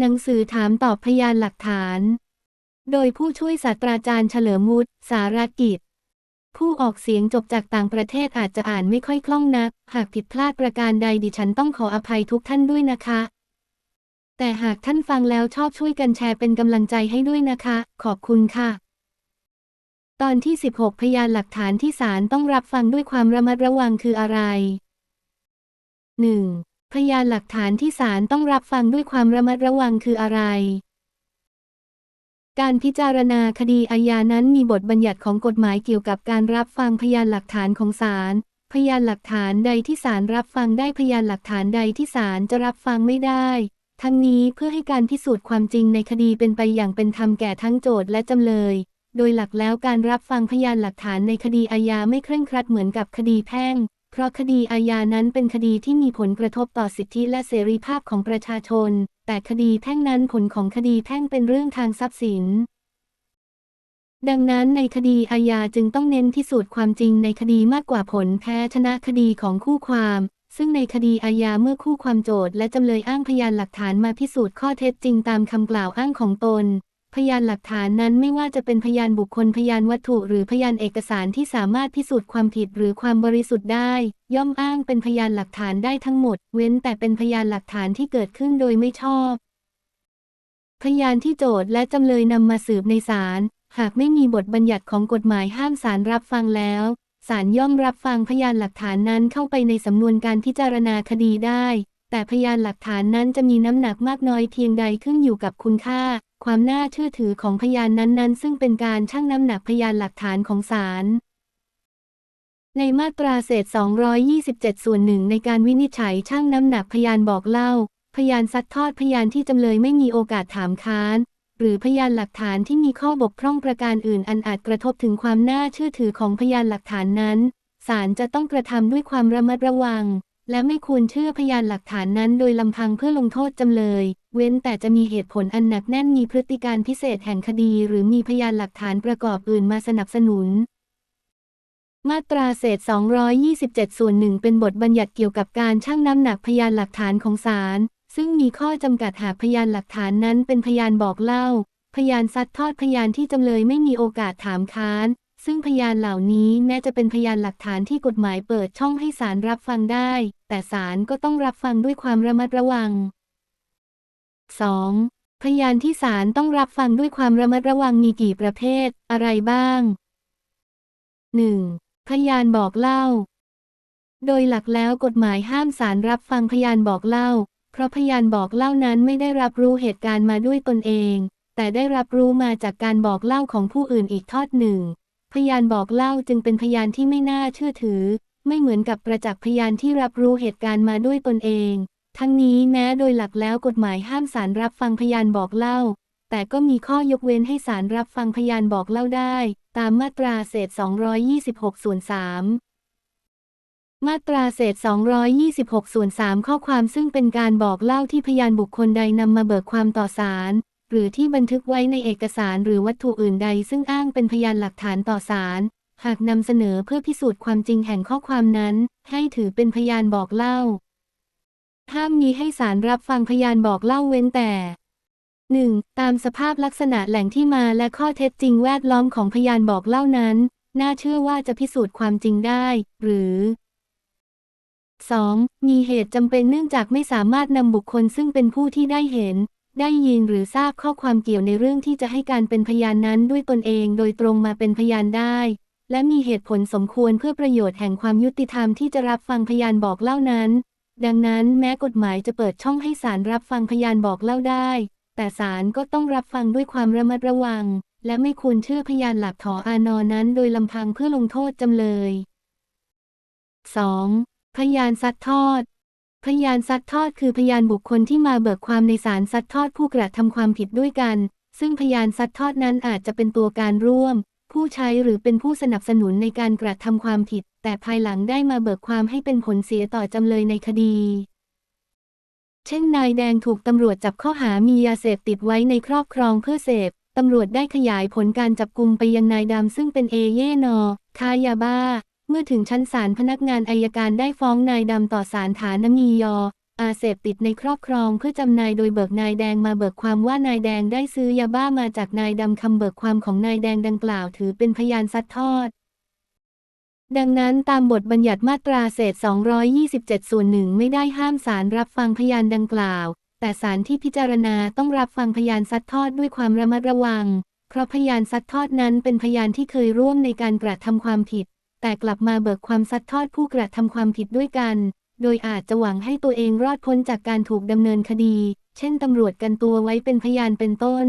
หนังสือถามตอบพยานหลักฐาน โดยผู้ช่วยศาสตราจารย์เฉลิมวุฒิสารกิจ ผู้ออกเสียงจบจากต่างประเทศอาจจะอ่านไม่ค่อยคล่องนัก หากผิดพลาดประการใดดิฉันต้องขออภัยทุกท่านด้วยนะคะ แต่หากท่านฟังแล้วชอบช่วยกันแชร์เป็นกำลังใจให้ด้วยนะคะ ขอบคุณค่ะ ตอนที่ 16 พยานหลักฐานที่ศาลต้องรับฟังด้วยความระมัดระวังคืออะไร 1. พยานหลักฐานที่ศาลต้องรับฟังด้วยความระมัดระวังคืออะไร การพิจารณาคดีอาญานั้นมีบทบัญญัติของกฎหมายเกี่ยวกับการรับฟังพยานหลักฐานของศาล พยานหลักฐานใดที่ศาลรับฟังได้พยานหลักฐานใดที่ศาลจะรับฟังไม่ได้ ทั้งนี้เพื่อให้การพิสูจน์ความจริงในคดีเป็นไปอย่างเป็นธรรมแก่ทั้งโจทก์และจำเลย โดยหลักแล้วการรับฟังพยานหลักฐานในคดีอาญาไม่เคร่งครัดเหมือนกับคดีแพ่ง เพราะคดีอาญานั้นเป็นคดีที่มีผลกระทบต่อสิทธิและเสรีภาพของประชาชน แต่คดีแพ่งนั้นผลของคดีแพ่งเป็นเรื่องทางทรัพย์สิน ดังนั้นในคดีอาญาจึงต้องเน้นที่สุดความจริงในคดีมากกว่าผลแพ้ชนะคดีของคู่ความ ซึ่งในคดีอาญาเมื่อคู่ความโจทก์และจำเลยอ้างพยานหลักฐานมาพิสูจน์ข้อเท็จจริงตามคำกล่าวอ้างของตน พยานหลักฐานนั้นไม่ว่าจะเป็นพยานบุคคลพยานวัตถุ หรือพยานเอกสารที่สามารถพิสูจน์ความผิดหรือความบริสุทธิ์ได้ ย่อมอ้างเป็นพยานหลักฐานได้ทั้งหมด เว้นแต่เป็นพยานหลักฐานที่เกิดขึ้นโดยไม่ชอบ พยานที่โจทก์และจำเลยนำมาสืบในศาลหากไม่มีบทบัญญัติของกฎหมายห้ามศาลรับฟังแล้วศาลย่อมรับฟังพยานหลักฐานนั้นเข้าไปในสำนวนการพิจารณาคดีได้ แต่พยานหลักฐานนั้นจะมีน้ำหนักมากน้อยเพียงใดขึ้นอยู่กับคุณค่า ความน่าเชื่อถือของพยานนั้นๆ ซึ่งเป็นการชั่งน้ำหนักพยานหลักฐานของศาลในมาตราเศษ 227 ส่วนหนึ่งในการวินิจฉัยชั่งน้ำหนักพยานบอกเล่า พยานซัดทอดพยานที่จำเลยไม่มีโอกาสถามค้าน หรือพยานหลักฐานที่มีข้อบกพร่องประการอื่นอันอาจกระทบถึงความน่าเชื่อถือของพยานหลักฐานนั้น ศาลจะต้องกระทำด้วยความระมัดระวัง และไม่ควรเชื่อพยานหลักฐานนั้นโดยลำพังเพื่อลงโทษจำเลย เว้นแต่จะมีเหตุผลอันหนักแน่นมีพฤติการพิเศษแห่งคดี หรือมีพยานหลักฐานประกอบอื่นมาสนับสนุน มาตราเศษ 227 ส่วนหนึ่งเป็นบทบัญญัติเกี่ยวกับการชั่งน้ำหนักพยานหลักฐานของศาลซึ่งมีข้อจำกัดหากพยานหลักฐานนั้นเป็นพยานบอกเล่า พยานซัดทอดพยานที่จำเลยไม่มีโอกาสถามค้าน ซึ่งพยานเหล่านี้แม้จะเป็นพยานหลักฐานที่กฎหมายเปิดช่องให้ศาลรับฟังได้ แต่ศาลก็ต้องรับฟังด้วยความระมัดระวัง 2. พยานที่ศาลต้องรับฟังด้วยความระมัดระวังมีกี่ประเภท อะไรบ้าง 1. พยานบอกเล่า โดยหลักแล้วกฎหมายห้ามศาลรับฟังพยานบอกเล่า เพราะพยานบอกเล่านั้นไม่ได้รับรู้เหตุการณ์มาด้วยตนเอง แต่ได้รับรู้มาจากการบอกเล่าของผู้อื่นอีกทอดหนึ่ง พยานบอกเล่าจึงเป็นพยานที่ไม่น่าเชื่อถือ ไม่เหมือนกับประจักษ์พยานที่รับรู้เหตุการณ์มาด้วยตนเอง ทั้งนี้แม้โดยหลักแล้วกฎหมายห้ามศาลรับฟังพยานบอกเล่า แต่ก็มีข้อยกเว้นให้ศาลรับฟังพยานบอกเล่าได้ ตามมาตราเศษ 226 ส่วน 3 มาตราเศษ 226 ส่วน 3 ข้อความซึ่งเป็นการบอกเล่าที่พยานบุคคลใดนำมาเบิกความต่อศาลหรือที่บันทึกไว้ในเอกสารหรือวัตถุอื่นใด ซึ่งอ้างเป็นพยานหลักฐานต่อศาลหากนำเสนอเพื่อพิสูจน์ความจริงแห่งข้อความนั้น ให้ถือเป็นพยานบอกเล่า ห้ามมีให้ศาลรับฟังพยานบอกเล่าเว้นแต่ 1. ตามสภาพลักษณะแหล่งที่มาและข้อเท็จจริงแวดล้อมของพยานบอกเล่านั้น น่าเชื่อว่าจะพิสูจน์ความจริงได้ หรือ 2. มีเหตุจำเป็นเนื่องจากไม่สามารถนำบุคคลซึ่งเป็นผู้ที่ได้เห็น ได้ยินหรือทราบข้อความเกี่ยวในเรื่องที่จะให้การเป็นพยานนั้นด้วยตนเองโดยตรงมาเป็นพยานได้ และมีเหตุผลสมควรเพื่อประโยชน์แห่งความยุติธรรมที่จะรับฟังพยานบอกเล่านั้น ดังนั้นแม้กฎหมายจะเปิดช่องให้ศาลรับฟังพยานบอกเล่าได้ แต่ศาลก็ต้องรับฟังด้วยความระมัดระวัง และไม่ควรเชื่อพยานหลักถออานอนั้นโดยลำพังเพื่อลงโทษจำเลย 2. พยานซัดทอด พยานซัดทอดคือพยานบุคคลที่มาเบิกความในศาลซัดทอดผู้กระทำความผิดด้วยกัน ซึ่งพยานซัดทอดนั้นอาจจะเป็นตัวการร่วม ผู้ใช้หรือเป็นผู้สนับสนุนในการกระทำความผิด แต่ภายหลังได้มาเบิกความให้เป็นผลเสียต่อจำเลยในคดี เช่นนายแดงถูกตำรวจจับข้อหามียาเสพติดไว้ในครอบครองเพื่อเสพตำรวจได้ขยายผลการจับกุมไปยังนายดำซึ่งเป็นเอเย่นอค้ายาบ้า เมื่อถึงชั้นศาลพนักงานอายการได้ฟ้องนายดำต่อศาลฐานมียออาเสพติดในครอบครองเพื่อจำนายโดยเบิกนายแดงมาเบิกความว่านายแดงได้ซื้อยาบ้ามาจากนายดำคำเบิกความของนายแดงดังกล่าวถือเป็นพยานซัดทอด ดังนั้นตามบทบัญญัติมาตราเศษ 227 ส่วนหนึ่งไม่ได้ห้ามศาลรับฟังพยานดังกล่าว แต่ศาลที่พิจารณาต้องรับฟังพยานซัดทอดด้วยความระมัดระวัง เพราะพยานซัดทอดนั้นเป็นพยานที่เคยร่วมในการกระทำความผิด แต่กลับมาเบิกความซัดทอดผู้กระทำความผิดด้วยกัน โดยอาจจะหวังให้ตัวเองรอดพ้นจากการถูกดำเนินคดี เช่นตำรวจกันตัวไว้เป็นพยานเป็นต้น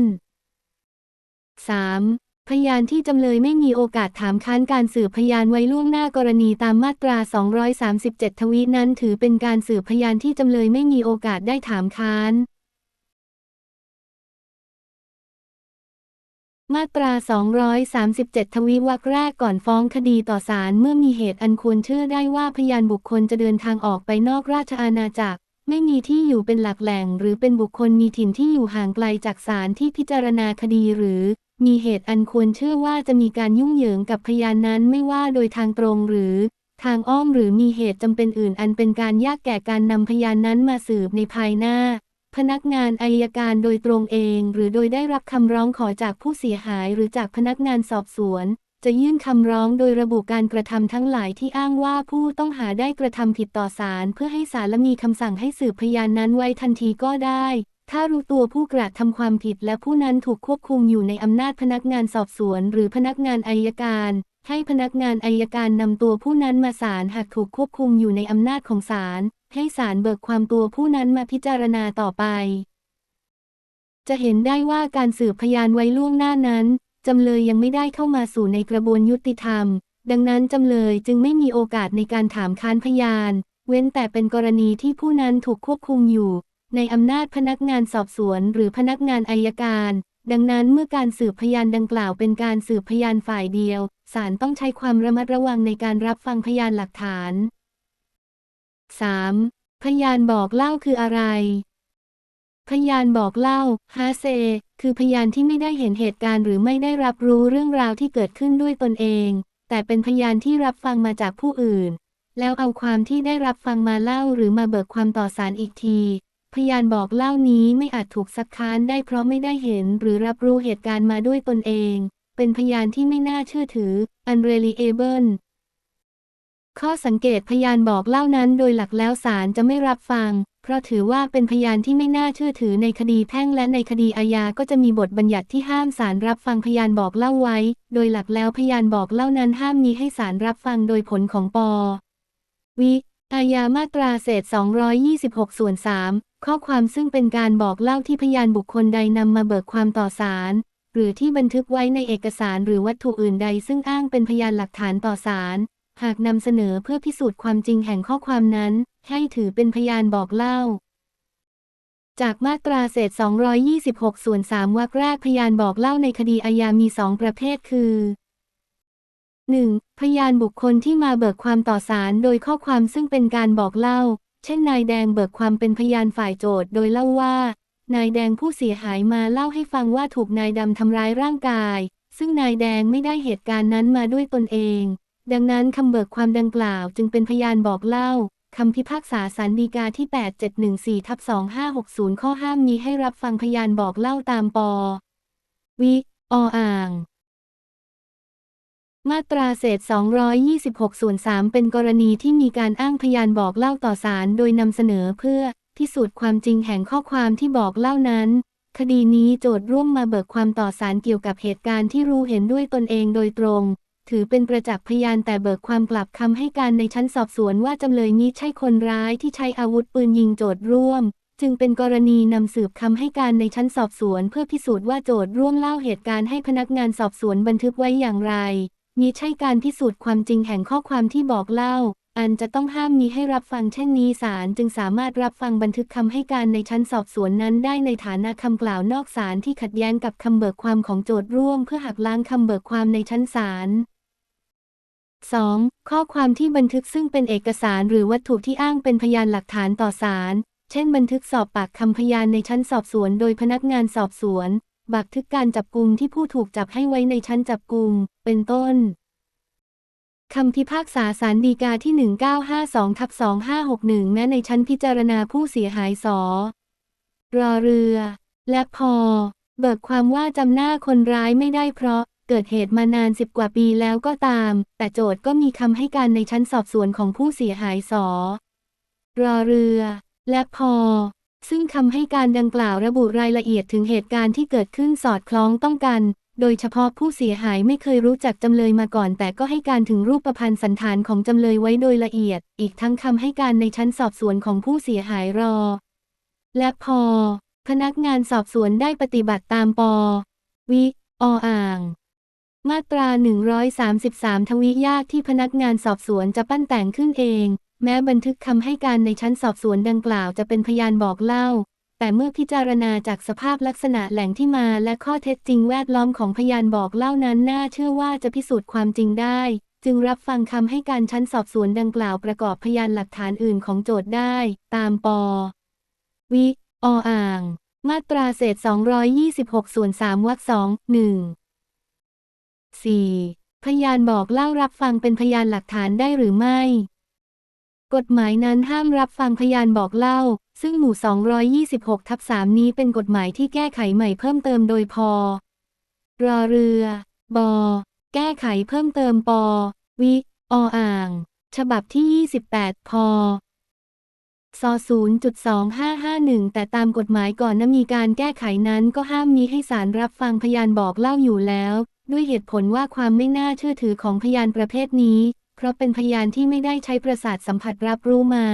3. พยานที่จำเลยไม่มีโอกาสถามค้านการสืบพยานไว้ล่วงหน้ากรณีตามมาตรา 237 ทวีนั้นถือเป็นการสืบพยานที่จำเลยไม่มีโอกาสได้ถามค้านมาตรา 237 ทวีวรรคแรกก่อนฟ้องคดีต่อศาลเมื่อมีเหตุอันควรเชื่อได้ว่าพยานบุคคลจะเดินทางออกไปนอกราชอาณาจักร ไม่มีที่อยู่เป็นหลักแหล่ง หรือเป็นบุคคลมีถิ่นที่อยู่ห่างไกลจากศาลที่พิจารณาคดีหรือ มีเหตุอันควรเชื่อว่าจะมีการยุ่งเหยิงกับพยานนั้นไม่ว่าโดยทางตรงหรือ ทางอ้อมหรือมีเหตุจำเป็นอื่นอันเป็นการยากแก่การนำพยานนั้นมาสืบในภายหน้า พนักงานอายการโดยตรงเอง หรือโดยได้รับคำร้องขอจากผู้เสียหายหรือจากพนักงานสอบสวน จะยื่นคำร้องโดยระบุการกระทำทั้งหลายที่อ้างว่าผู้ต้องหาได้กระทำผิดต่อศาลเพื่อให้ศาลมีคำสั่งให้สืบพยานนั้นไว้ทันทีก็ได้ ถ้ารู้ตัวผู้กระทำความผิดและผู้นั้นถูกควบคุมอยู่ในอำนาจพนักงานสอบสวน หรือพนักงานอายการ ให้พนักงานอายการนำตัวผู้นั้นมาศาลหากถูกควบคุมอยู่ในอำนาจของศาลให้ศาลเบิกความตัวผู้นั้นมาพิจารณาต่อไป จะเห็นได้ว่าการสืบพยานไว้ล่วงหน้านั้นจำเลยยังไม่ได้เข้ามาสู่ในกระบวนยุติธรรม ดังนั้นจำเลยจึงไม่มีโอกาสในการถามค้านพยาน เว้นแต่เป็นกรณีที่ผู้นั้นถูกควบคุมอยู่ ในอำนาจพนักงานสอบสวนหรือพนักงานอายการ ดังนั้นเมื่อการสืบพยานดังกล่าวเป็นการสืบพยานฝ่ายเดียว ศาลต้องใช้ความระมัดระวังในการรับฟังพยานหลักฐาน 3. พยานบอกเล่าคืออะไร พยานบอกเล่าฮาเซ คือพยานที่ไม่ได้เห็นเหตุการณ์หรือไม่ได้รับรู้เรื่องราวที่เกิดขึ้นด้วยตนเอง แต่เป็นพยานที่รับฟังมาจากผู้อื่น แล้วเอาความที่ได้รับฟังมาเล่าหรือมาเบิกความต่อศาลอีกที พยานบอกเล่านี้ไม่อาจถูกซักค้านได้เพราะไม่ได้เห็นหรือรับรู้เหตุการณ์มาด้วยตนเอง เป็นพยานที่ไม่น่าเชื่อถือ unreliable ข้อสังเกตพยานบอกเล่านั้นโดยหลักแล้วศาลจะไม่รับฟัง เพราะถือว่าเป็นพยานที่ไม่น่าเชื่อถือในคดีแพ่งและในคดีอาญาก็จะมีบทบัญญัติที่ห้ามศาลรับฟังพยานบอกเล่าไว้ โดยหลักแล้วพยานบอกเล่านั้นห้ามมีให้ศาลรับฟังโดยผลของปอวิอาญามาตราเศษ 226 ส่วน 3 ข้อความซึ่งเป็นการบอกเล่าที่พยานบุคคลใดนำมาเบิกความต่อศาลหรือที่บันทึกไว้ในเอกสารหรือวัตถุอื่นใด ซึ่งอ้างเป็นพยานหลักฐานต่อศาลหากนำเสนอเพื่อพิสูจน์ความจริงแห่งข้อความนั้น ให้ถือเป็นพยานบอกเล่า จากมาตราเศษ 226 ส่วน 3วรรคแรกพยานบอกเล่าในคดีอาญามีสองประเภทคือ 1. พยานบุคคลที่มาเบิกความต่อศาลโดยข้อความซึ่งเป็นการบอกเล่า เช่นนายแดงเบิกความเป็นพยานฝ่ายโจทย์โดยเล่าว่า นายแดงผู้เสียหายมาเล่าให้ฟังว่าถูกนายดำทำร้ายร่างกาย ซึ่งนายแดงไม่ได้เหตุการณ์นั้นมาด้วยตนเอง ดังนั้นคำเบิกความดังกล่าวจึงเป็นพยานบอกเล่าคำพิพากษาสันดีกาที่ 8714ทับ2560 ข้อห้ามนี้ให้รับฟังพยานบอกเล่าตามปวิออ่าง มาตราเศษ 226ส่วน3เป็นกรณีที่มีการอ้างพยานบอกเล่าต่อศาลโดยนำเสนอเพื่อพิสูจน์ความจริงแห่งข้อความที่บอกเล่านั้น คดีนี้โจทร่วมมาเบิกความต่อศาลเกี่ยวกับเหตุการณ์ที่รู้เห็นด้วยตนเองโดยตรง ถือเป็นประจักษ์พยานแต่เบิกความกลับคำให้การในชั้นสอบสวนว่าจำเลยนี้ใช่คนร้ายที่ใช้อาวุธปืนยิงโจทร่วม จึงเป็นกรณีนำสืบคำให้การในชั้นสอบสวน เพื่อพิสูจน์ว่าโจทร่วมเล่าเหตุการณ์ให้พนักงานสอบสวนบันทึกไว้อย่างไร มิใช่การพิสูจน์ความจริงแห่งข้อความที่บอกเล่า อันจะต้องห้ามมีให้รับฟังเช่นนี้ศาลจึงสามารถรับฟังบันทึกคำให้การในชั้นสอบสวนนั้นได้ในฐานะคำกล่าวนอกศาลที่ขัดแย้งกับคำเบิกความของโจทย์ร่วม เพื่อหักล้างคำเบิกความในชั้นศาล 2. ข้อความที่บันทึกซึ่งเป็นเอกสารหรือวัตถุที่อ้างเป็นพยานหลักฐานต่อศาล เช่น บันทึกสอบปากคำพยานในชั้นสอบสวนโดยพนักงานสอบสวน บันทึกการจับกุมที่ผู้ถูกจับให้ไว้ในชั้นจับกุม เป็นต้นคำพิพากษาสารดีกาที่ 1952ทับ2561 แม้ในชั้นพิจารณาผู้เสียหายสอรอเรือ และพอ เบิกความว่าจำหน้าคนร้ายไม่ได้เพราะเกิดเหตุมานานสิบกว่าปีแล้วก็ตาม แต่โจทย์ก็มีคำให้การในชั้นสอบสวนของผู้เสียหายสอรอเรือ และพอ ซึ่งคำให้การดังกล่าวระบุรายละเอียดถึงเหตุการณ์ที่เกิดขึ้นสอดคล้องต้องกัน โดยเฉพาะผู้เสียหายไม่เคยรู้จักจำเลยมาก่อน แต่ก็ให้การถึงรูปประพันธ์สันฐานของจำเลยไว้โดยละเอียด อีกทั้งคำให้การในชั้นสอบสวนของผู้เสียหายรอ และพอ พนักงานสอบสวนได้ปฏิบัติตามปวิออ่าง มาตรา 133 ทวิยากที่พนักงานสอบสวนจะปั้นแต่งขึ้นเอง แม้บันทึกคำให้การในชั้นสอบสวนดังกล่าวจะเป็นพยานบอกเล่า แต่เมื่อพิจารณาจากสภาพลักษณะแหล่งที่มาและข้อเท็จจริงแวดล้อมของพยานบอกเล่านั้นน่าเชื่อว่าจะพิสูจน์ความจริงได้ จึงรับฟังคำให้การชั้นสอบสวนดังกล่าวประกอบพยานหลักฐานอื่นของโจทย์ได้ ตามปวิออ่าง มาตราเศษ 226 ส่วน 3วรรคสองหนึ่ง 4. พยานบอกเล่ารับฟังเป็นพยานหลักฐานได้หรือไม่ กฎหมายนั้นห้ามรับฟังพยานบอกเล่า ซึ่งหมู่ 226 ทับ 3 นี้เป็นกฎหมายที่แก้ไขใหม่เพิ่มเติมโดยพอรอเรือบอแก้ไขเพิ่มเติมปอวิออ่าง ฉบับที่ 28พอซ0.2551 แต่ตามกฎหมายก่อนนะมีการแก้ไขนั้นก็ห้ามมีให้ศาลรับฟังพยานบอกเล่าอยู่แล้ว ด้วยเหตุผลว่าความไม่น่าเชื่อถือของพยานประเภทนี้ เพราะเป็นพยานที่ไม่ได้ใช้ประสาทสัมผัสรับรู้มา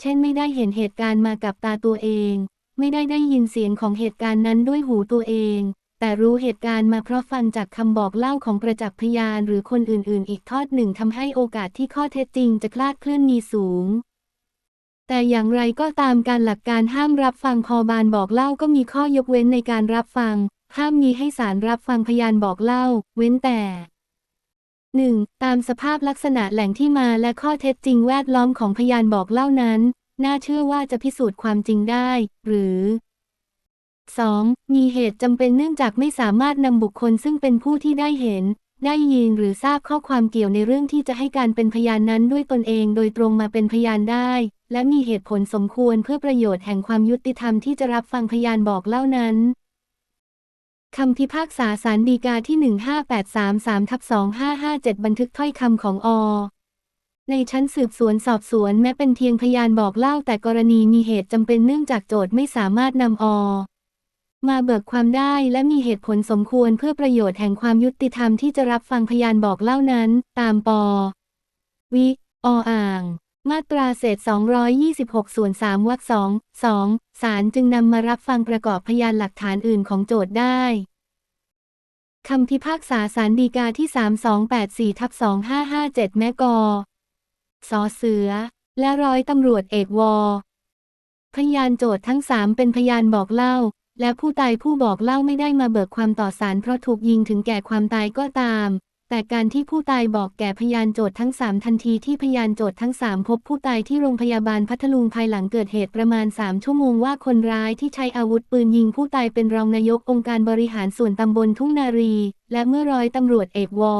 เช่นไม่ได้เห็นเหตุการณ์มากับตาตัวเอง ไม่ได้ได้ยินเสียงของเหตุการณ์นั้นด้วยหูตัวเอง แต่รู้เหตุการณ์มาเพราะฟังจากคำบอกเล่าของประจักษ์พยานหรือคนอื่น ๆ อีกทอดหนึ่งทำให้โอกาสที่ข้อเท็จจริงจะคลาดเคลื่อนมีสูงแต่อย่างไรก็ตามการหลักการห้ามรับฟังพอบานบอกเล่าก็มีข้อยกเว้นในการรับฟัง ห้ามมีให้ศาลรับฟังพยานบอกเล่า เว้นแต่ 1. ตามสภาพลักษณะแหล่งที่มาและข้อเท็จจริงแวดล้อมของพยานบอกเล่านั้น น่าเชื่อว่าจะพิสูจน์ความจริงได้ หรือ 2. มีเหตุจำเป็นเนื่องจากไม่สามารถนำบุคคลซึ่งเป็นผู้ที่ได้เห็น ได้ยินหรือทราบข้อความเกี่ยวในเรื่องที่จะให้การเป็นพยานนั้นด้วยตนเองโดยตรงมาเป็นพยานได้ และมีเหตุผลสมควรเพื่อประโยชน์แห่งความยุติธรรมที่จะรับฟังพยานบอกเล่านั้น คำพิพากษาสารดีกาที่ 15833ทับ2557 บันทึกถ้อยคำของอ ในชั้นสืบสวนสอบสวนแม้เป็นเพียงพยานบอกเล่าแต่กรณีมีเหตุจำเป็นเนื่องจากโจทย์ไม่สามารถนำอ มาเบิกความได้และมีเหตุผลสมควรเพื่อประโยชน์แห่งความยุติธรรมที่จะรับฟังพยานบอกเล่านั้น ตามปวิออ่าง มาตราเศษ 226 ส่วน3วรรคสองสอง ศาลจึงนำมารับฟังประกอบพยานหลักฐานอื่นของโจทย์ได้คำพิพากษาสารดีกาที่ 3284ทับ2557 แม่กอสอเสือ และร้อยตำรวจเอกวอ พยานโจทย์ทั้งสามเป็นพยานบอกเล่า และผู้ตายผู้บอกเล่าไม่ได้มาเบิกความต่อศาลเพราะถูกยิงถึงแก่ความตายก็ตาม แต่การที่ผู้ตายบอกแก่พยานโจทย์ทั้งสามทันทีที่พยานโจทย์ทั้งสามพบผู้ตายที่โรงพยาบาลพัทลุงภายหลังเกิดเหตุประมาณ 3 ชั่วโมงว่าคนร้ายที่ใช้อาวุธปืนยิงผู้ตายเป็นรองนายกองค์การบริหารส่วนตำบลทุ่งนารี และเมื่อร้อยตำรวจเอกวอ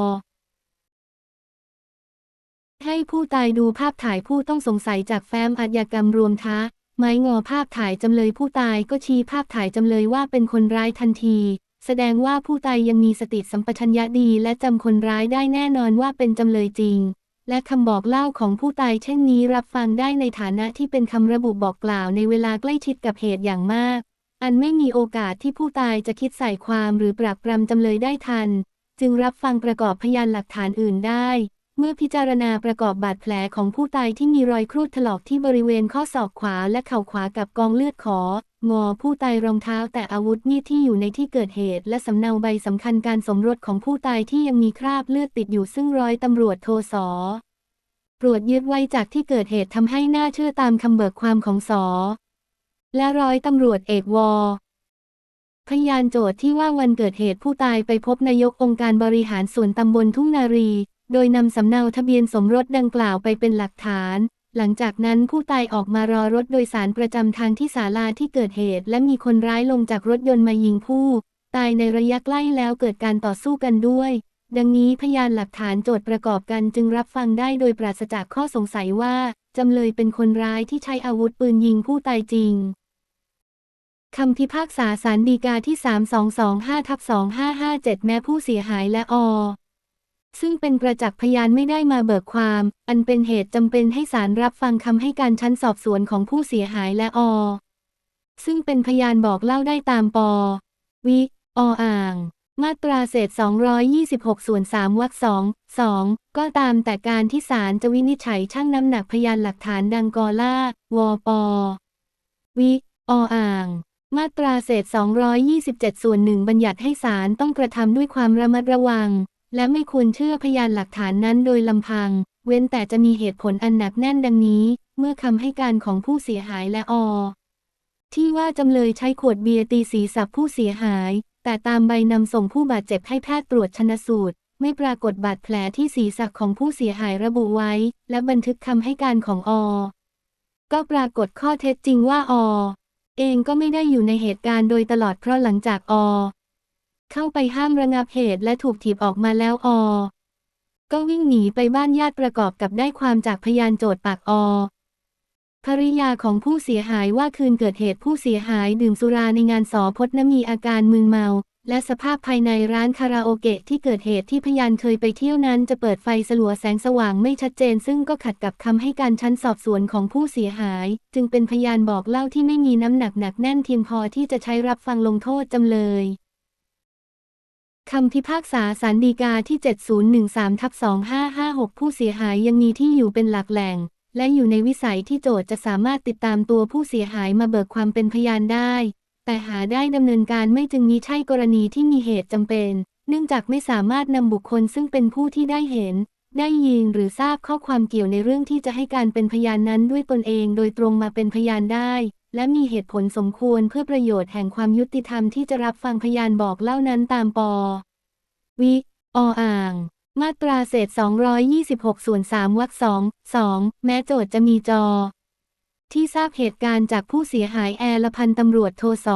ให้ผู้ตายดูภาพถ่ายผู้ต้องสงสัยจากแฟ้มอาชญากรรมรวมทะไม้งอภาพถ่ายจำเลยผู้ตายก็ชี้ภาพถ่ายจำเลยว่าเป็นคนร้ายทันที แสดงว่าผู้ตายยังมีสติสัมปชัญญะดีและจำคนร้ายได้แน่นอนว่าเป็นจำเลยจริง และคำบอกเล่าของผู้ตายเช่นนี้รับฟังได้ในฐานะที่เป็นคำระบุบอกกล่าวในเวลาใกล้ชิดกับเหตุอย่างมาก อันไม่มีโอกาสที่ผู้ตายจะคิดใส่ความหรือปรับปรำจำเลยได้ทัน จึงรับฟังประกอบพยานหลักฐานอื่นได้ เมื่อพิจารณาประกอบบาดแผลของผู้ตายที่มีรอยครูดถลอกที่บริเวณข้อศอกขวาและเข่าขวากับกองเลือดขอ งอผู้ตายรองเท้าแต่อาวุธมีดที่อยู่ในที่เกิดเหตุ และสำเนาใบสำคัญการสมรสของผู้ตายที่ยังมีคราบเลือดติดอยู่ซึ่งร้อยตำรวจโทสอตรวจยึดไว้จากที่เกิดเหตุทำให้น่าเชื่อตามคำเบิกความของสอและร้อยตำรวจเอกวอพยานโจทย์ที่ว่าวันเกิดเหตุผู้ตายไปพบนายกองค์การบริหารส่วนตำบลทุ่งนารี โดยนำสำเนาทะเบียนสมรสดังกล่าวไปเป็นหลักฐาน หลังจากนั้นผู้ตายออกมารอรถโดยสารประจำทางที่ศาลาที่เกิดเหตุ และมีคนร้ายลงจากรถยนต์มายิงผู้ ตายในระยะใกล้แล้วเกิดการต่อสู้กันด้วย ดังนี้พยานหลักฐานโจทย์ประกอบกันจึงรับฟังได้โดยปราศจากข้อสงสัยว่าจำเลยเป็นคนร้ายที่ใช้อาวุธปืนยิงผู้ตายจริงคำพิพากษาสารดีกาที่ 3225ทับ2557 แม้ผู้เสียหายและอ ซึ่งเป็นประจักษ์พยานไม่ได้มาเบิกความ อันเป็นเหตุจำเป็นให้ศาลรับฟังคำให้การชั้นสอบสวนของผู้เสียหายและอ ซึ่งเป็นพยานบอกเล่าได้ตามปวิออ่าง มาตราเศษ 226 ส่วน 3วรรคสองสองก็ตามแต่การที่ศาลจะวินิจฉัยชั่งน้ำหนักพยานหลักฐานดังกอล่าวปวิออ่างมาตราเศษ 227 ส่วนหนึ่งบัญญัติให้ศาลต้องกระทำด้วยความระมัดระวัง และไม่ควรเชื่อพยานหลักฐานนั้นโดยลำพัง เว้นแต่จะมีเหตุผลอันหนักแน่นดังนี้ เมื่อคำให้การของผู้เสียหายและอที่ว่าจำเลยใช้ขวดเบียร์ตีศีรษะผู้เสียหาย แต่ตามใบนำส่งผู้บาดเจ็บให้แพทย์ตรวจชนสูตร ไม่ปรากฏบาดแผลที่ศีรษะของผู้เสียหายระบุไว้ และบันทึกคำให้การของอ ก็ปรากฏข้อเท็จจริงว่าอ เองก็ไม่ได้อยู่ในเหตุการณ์โดยตลอดเพราะหลังจากอ เข้าไปห้ามระงับเหตุและถูกถีบออกมาแล้วอ ก็วิ่งหนีไปบ้านญาติประกอบกับได้ความจากพยานโจทย์ปากอภริยาของผู้เสียหายว่าคืนเกิดเหตุผู้เสียหายดื่มสุราในงานสอพจน์นมีอาการมึนเมา และสภาพภายในร้านคาราโอเกะที่เกิดเหตุที่พยานเคยไปเที่ยวนั้นจะเปิดไฟสลัวแสงสว่างไม่ชัดเจน ซึ่งก็ขัดกับคำให้การชั้นสอบสวนของผู้เสียหาย จึงเป็นพยานบอกเล่าที่ไม่มีน้ำหนักหนักแน่นเพียงพอที่จะใช้รับฟังลงโทษจำเลย คำพิพากษาสารดีกาที่ 7013ทับ2556 ผู้เสียหายยังมีที่อยู่เป็นหลักแหล่ง และอยู่ในวิสัยที่โจทย์จะสามารถติดตามตัวผู้เสียหายมาเบิกความเป็นพยานได้ แต่หาได้ดำเนินการไม่จึงนี้ใช่กรณีที่มีเหตุจำเป็น เนื่องจากไม่สามารถนำบุคคลซึ่งเป็นผู้ที่ได้เห็น ได้ยินหรือทราบข้อความเกี่ยวในเรื่องที่จะให้การเป็นพยานนั้นด้วยตนเอง โดยตรงมาเป็นพยานได้ และมีเหตุผลสมควรเพื่อประโยชน์แห่งความยุติธรรมที่จะรับฟังพยานบอกเล่านั้นตามปวิ ออ่าง มาตราเศษ 226 ส่วน 3วรรคสองสองแม้โจทย์จะมีจอ ที่ทราบเหตุการณ์จากผู้เสียหายแอร์ละพันตำรวจโทส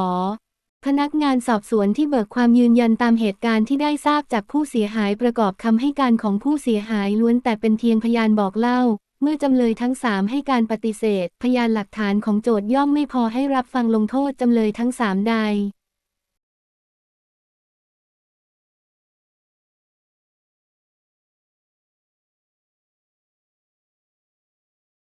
พนักงานสอบสวนที่เบิกความยืนยันตามเหตุการณ์ที่ได้ทราบจากผู้เสียหายประกอบคำให้การของผู้เสียหายล้วนแต่เป็นเพียงพยานบอกเล่า เมื่อจำเลยทั้งสามให้การปฏิเสธ พยานหลักฐานของโจทย่อมไม่พอให้รับฟังลงโทษจำเลยทั้งสามใด